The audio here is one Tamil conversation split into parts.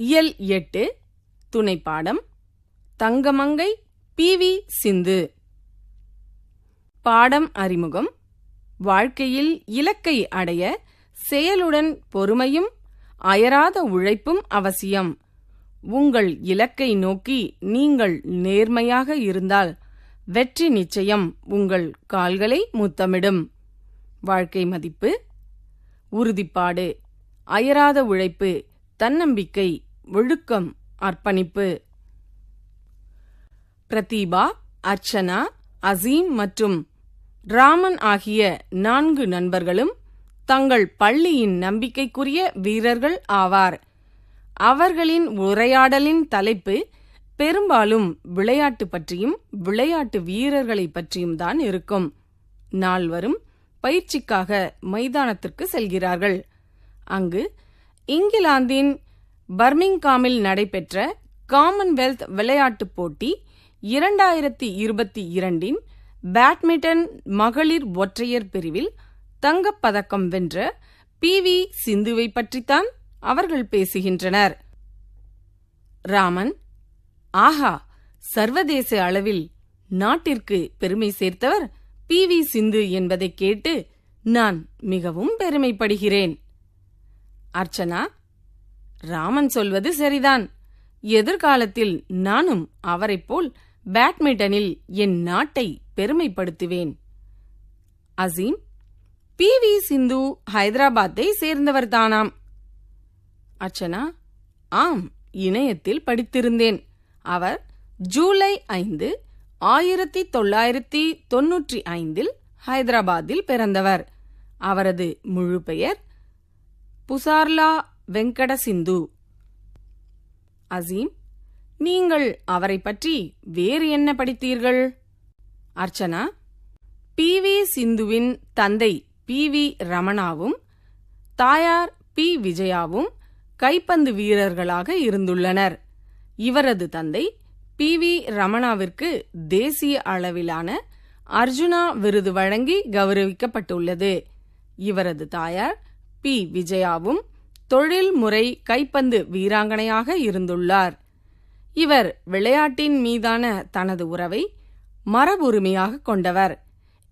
இயல் எட்டு துணைப்பாடம் தங்கமங்கை பி வி சிந்து. பாடம் அறிமுகம் வாழ்க்கையில் இலக்கை அடைய செயலுடன் பொறுமையும் அயராத உழைப்பும் அவசியம். உங்கள் இலக்கை நோக்கி நீங்கள் நேர்மையாக இருந்தால் வெற்றி நிச்சயம் உங்கள் கால்களை முத்தமிடும். வாழ்க்கை மதிப்பு உறுதிப்பாடு அயராத உழைப்பு தன்னம்பிக்கை ஒழுக்கம் அர்ப்பணிப்பு. பிரதீபா அர்ச்சனா அசீம் மற்றும் ராமன் ஆகிய நான்கு நண்பர்களும் தங்கள் பள்ளியின் நம்பிக்கைக்குரிய வீரர்கள் ஆவார். அவர்களின் உரையாடலின் தலைப்பு பெரும்பாலும் விளையாட்டு பற்றியும் விளையாட்டு வீரர்களை பற்றியும் தான் இருக்கும். நால்வரும் பயிற்சிக்காக மைதானத்திற்கு செல்கிறார்கள். அங்கு இங்கிலாந்தின் பர்மிங்காமில் நடைபெற்ற காமன்வெல்த் விளையாட்டுப் போட்டி இரண்டாயிரத்தி இருபத்தி இரண்டின் பேட்மிண்டன் மகளிர் ஒற்றையர் பிரிவில் தங்கப்பதக்கம் வென்ற பி வி சிந்துவை பற்றித்தான் அவர்கள் பேசுகின்றனர். ராமன் ஆஹா சர்வதேச அளவில் நாட்டிற்கு பெருமை சேர்த்தவர் பி வி சிந்து என்பதை கேட்டு நான் மிகவும் பெருமைப்படுகிறேன். அர்ச்சனா ராமன் சொல்வது சரிதான். எதிர்காலத்தில் நானும் அவரைப் போல் பேட்மிண்டனில் என் நாட்டை பெருமைப்படுத்துவேன். அசீம் பி. வி. சிந்து ஹைதராபாத்தை சேர்ந்தவர்தானாம் அர்ச்சனா ஆம் இணையத்தில் படித்திருந்தேன். அவர் ஜூலை ஐந்து ஆயிரத்தி தொள்ளாயிரத்தி தொன்னூற்றி ஐந்தில் ஹைதராபாத்தில் பிறந்தவர். அவரது முழு பெயர் புசார்லா வெங்கட சிந்து. அசீம் நீங்கள் அவரை பற்றி வேறு என்ன படித்தீர்கள்? அர்ச்சனா பி. வி. சிந்துவின் தந்தை பி. வி. ரமணாவும் தாயார் பி. விஜயாவும் கைப்பந்து வீரர்களாக இருந்துள்ளனர். இவரது தந்தை பி. வி. ரமணாவிற்கு தேசிய அளவிலான அர்ஜுனா விருது வழங்கி கௌரவிக்கப்பட்டுள்ளது. இவரது தாயார் பி. விஜயாவும் தொழில்முறை கைப்பந்து வீராங்கனையாக இருந்துள்ளார். இவர் விளையாட்டின் மீதான தனது உறவை மரபுரிமையாக கொண்டவர்.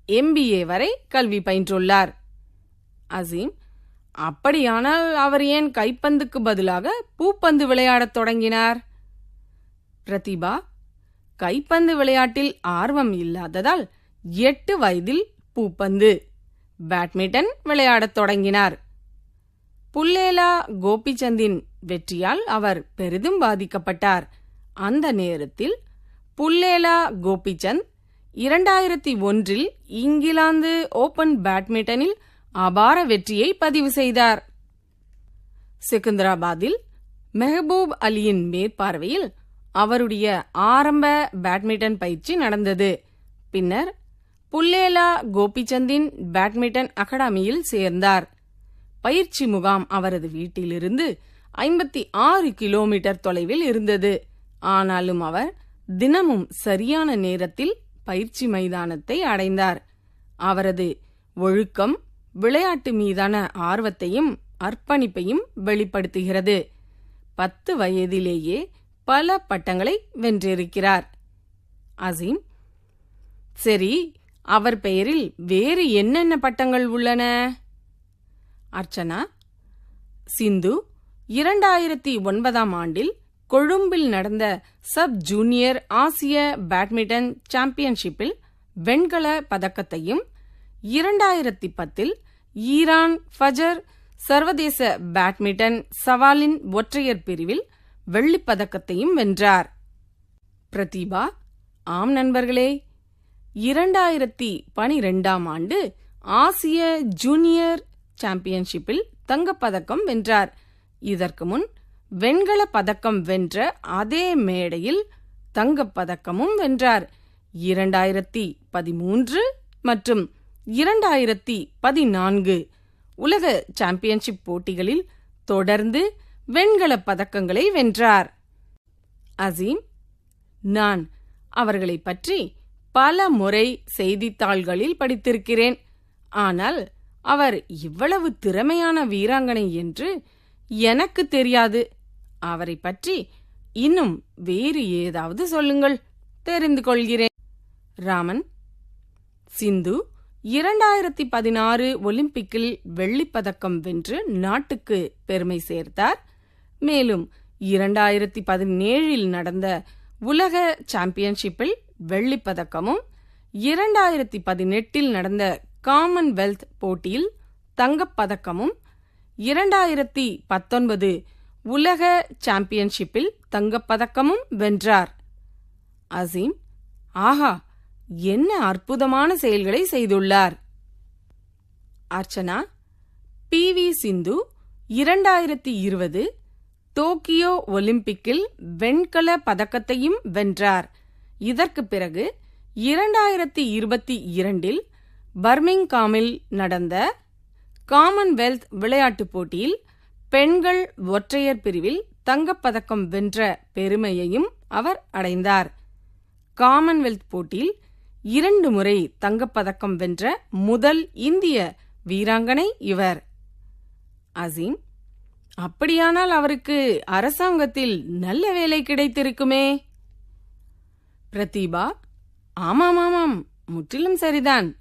எம்பிஏ வரை கல்வி பயின்றுள்ளார். அசீம் அப்படியானால் அவர் ஏன் கைப்பந்துக்கு பதிலாக பூப்பந்து விளையாடத் தொடங்கினார்? பிரதிபா கைப்பந்து விளையாட்டில் ஆர்வம் இல்லாததால் எட்டு வயதில் பூப்பந்து பேட்மிண்டன் விளையாடத் தொடங்கினார். புல்லேலா கோபிச்சந்தின் வெற்றியால் அவர் பெரிதும் பாதிக்கப்பட்டார். அந்த நேரத்தில் புல்லேலா கோபிச்சந்த் இரண்டாயிரத்தி ஒன்றில் இங்கிலாந்து ஓபன் பேட்மிண்டனில் அபார வெற்றியை பதிவு செய்தார். செகந்தராபாத்தில் மெஹபூப் அலியின் மேற்பார்வையில் அவருடைய ஆரம்ப பேட்மிண்டன் பயிற்சி நடந்தது. பின்னர் புல்லேலா கோபிச்சந்தின் பேட்மிண்டன் அகாடமியில் சேர்ந்தார். பயிற்சி முகாம் அவரது வீட்டிலிருந்து ஐம்பத்தி ஆறு கிலோமீட்டர் தொலைவில் இருந்தது. ஆனாலும் அவர் தினமும் சரியான நேரத்தில் பயிற்சி மைதானத்தை அடைந்தார். அவரது ஒழுக்கம் விளையாட்டு மீதான ஆர்வத்தையும் அர்ப்பணிப்பையும் வெளிப்படுத்துகிறது. பத்து வயதிலேயே பல பட்டங்களை வென்றிருக்கிறார். அசீம் சரி அவர் பெயரில் வேறு என்னென்ன பட்டங்கள் உள்ளன? அர்ச்சனா சிந்து இரண்டாயிரத்தி ஒன்பதாம் ஆண்டில் கொழும்பில் நடந்த சப் ஜூனியர் ஆசிய பேட்மிண்டன் சாம்பியன்ஷிப்பில் வெண்கல பதக்கத்தையும் இரண்டாயிரத்தி பத்தில் ஈரான் ஃபஜர் சர்வதேச பேட்மிண்டன் சவாலின் ஒற்றையர் பிரிவில் வெள்ளிப் பதக்கத்தையும் வென்றார். பிரதீபா ஆம் நண்பர்களே இரண்டாயிரத்தி பனிரெண்டாம் ஆண்டு ஆசிய ஜூனியர் சாம்பியன்ஷிப்பில் தங்கப்பதக்கம் வென்றார். இதற்கு முன் வெண்கல பதக்கம் வென்ற அதே மேடையில் தங்கப்பதக்கமும் வென்றார். இரண்டாயிரத்தி பதிமூன்று மற்றும் இரண்டாயிரத்தி பதினான்கு உலக சாம்பியன்ஷிப் போட்டிகளில் தொடர்ந்து வெண்கலப் பதக்கங்களை வென்றார். அசீம் நான் அவர்களைப் பற்றி பல முறை செய்தித்தாள்களில் படித்திருக்கிறேன். ஆனால் அவர் இவ்வளவு திறமையான வீராங்கனை என்று எனக்கு தெரியாது. அவரை பற்றி இன்னும் வேறு ஏதாவது சொல்லுங்கள். தெரிந்து கொள்கிறேன். ராமன் சிந்து இரண்டாயிரத்தி பதினாறு ஒலிம்பிக்கில் வெள்ளிப்பதக்கம் வென்று நாட்டுக்கு பெருமை சேர்த்தார். மேலும் இரண்டாயிரத்தி பதினேழில் நடந்த உலக சாம்பியன்ஷிப்பில் வெள்ளிப்பதக்கமும் இரண்டாயிரத்தி பதினெட்டில் நடந்த காமன்வெல்த் போட்டியில் தங்கப்பதக்கமும் இரண்டாயிரத்தி பத்தொன்பது உலக சாம்பியன்ஷிப்பில் தங்கப்பதக்கமும் வென்றார். அசீம் ஆஹா என்ன அற்புதமான செயல்களை செய்துள்ளார். அர்ச்சனா பி வி சிந்து இரண்டாயிரத்தி இருபது டோக்கியோ ஒலிம்பிக்கில் வெண்கல பதக்கத்தையும் வென்றார். இதற்கு பிறகு இரண்டாயிரத்தி இருபத்தி இரண்டில் பர்மிங்காமில் நடந்த காமன்வெல்த் விளையாட்டுப் போட்டியில் பெண்கள் ஒற்றையர் பிரிவில் தங்கப்பதக்கம் வென்ற பெருமையையும் அவர் அடைந்தார். காமன்வெல்த் போட்டியில் இரண்டு முறை தங்கப்பதக்கம் வென்ற முதல் இந்திய வீராங்கனை இவர். அசீம் அப்படியானால் அவருக்கு அரசாங்கத்தில் நல்ல வேலை கிடைத்திருக்குமே? பிரதீபா ஆமாம் ஆமாம் முற்றிலும் சரிதான்.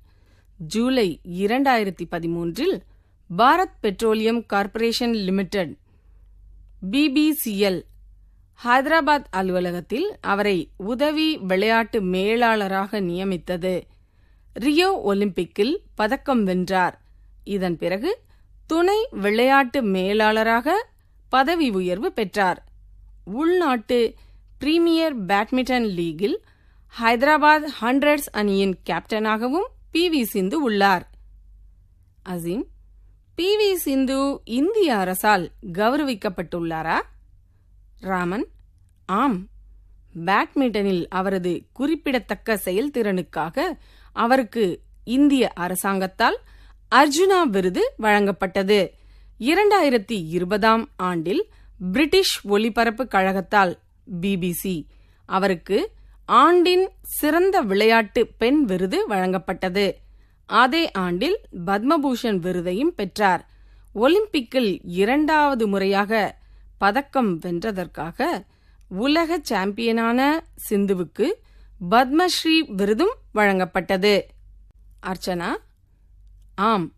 ஜூலை இரண்டாயிரத்தி பதிமூன்றில் Bharat petroleum corporation limited BPCL Hyderabad அலுவலகத்தில் அவரை உதவி விளையாட்டு மேலாளராக நியமித்தது. ரியோ ஒலிம்பிக்கில் பதக்கம் வென்றார். இதன் பிறகு துணை விளையாட்டு மேலாளராக பதவி உயர்வு பெற்றார். உள்நாட்டு பிரீமியர் பேட்மிண்டன் லீகில் ஹைதராபாத் ஹண்ட்ரட்ஸ் அணியின் கேப்டனாகவும் பி வி சிந்து உள்ளார். அசீம் பி வி சிந்து இந்திய அரசால் கௌரவிக்கப்பட்டுள்ளாரா? ராமன் ஆம். பேட்மிண்டனில் அவரது குறிப்பிடத்தக்க செயல்திறனுக்காக அவருக்கு இந்திய அரசாங்கத்தால் அர்ஜுனா விருது வழங்கப்பட்டது. இரண்டாயிரத்தி இருபதாம் ஆண்டில் பிரிட்டிஷ் ஒலிபரப்பு கழகத்தால் பிபிசி அவருக்கு ஆண்டின் சிறந்த விளையாட்டு பெண் விருது வழங்கப்பட்டது. அதே ஆண்டில் பத்மபூஷன் விருதையும் பெற்றார். ஒலிம்பிக்கில் இரண்டாவது முறையாக பதக்கம் வென்றதற்காக உலக சாம்பியனான சிந்துவுக்கு பத்மஸ்ரீ விருதும் வழங்கப்பட்டது. அர்ச்சனா ஆம்.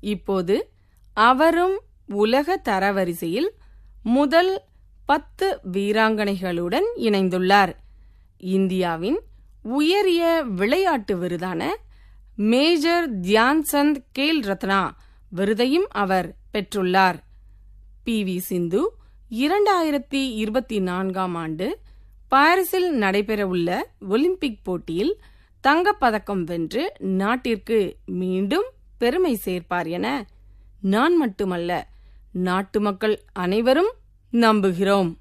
இப்போது அவரும் உலக தரவரிசையில் முதல் பத்து வீராங்கனைகளுடன் இணைந்துள்ளார். இந்தியாவின் உயரிய விளையாட்டு விருதான மேஜர் தியான்சந்த் கேல் ரத்னா விருதையும் அவர் பெற்றுள்ளார். பி. வி. சிந்து இரண்டாயிரத்தி இருபத்தி நான்காம் ஆண்டு பாரிஸில் நடைபெறவுள்ள ஒலிம்பிக் போட்டியில் தங்கப்பதக்கம் வென்று நாட்டிற்கு மீண்டும் பெருமை சேர்ப்பார் என நான் மட்டுமல்ல நாட்டு மக்கள் அனைவரும் நம்புகிறோம்.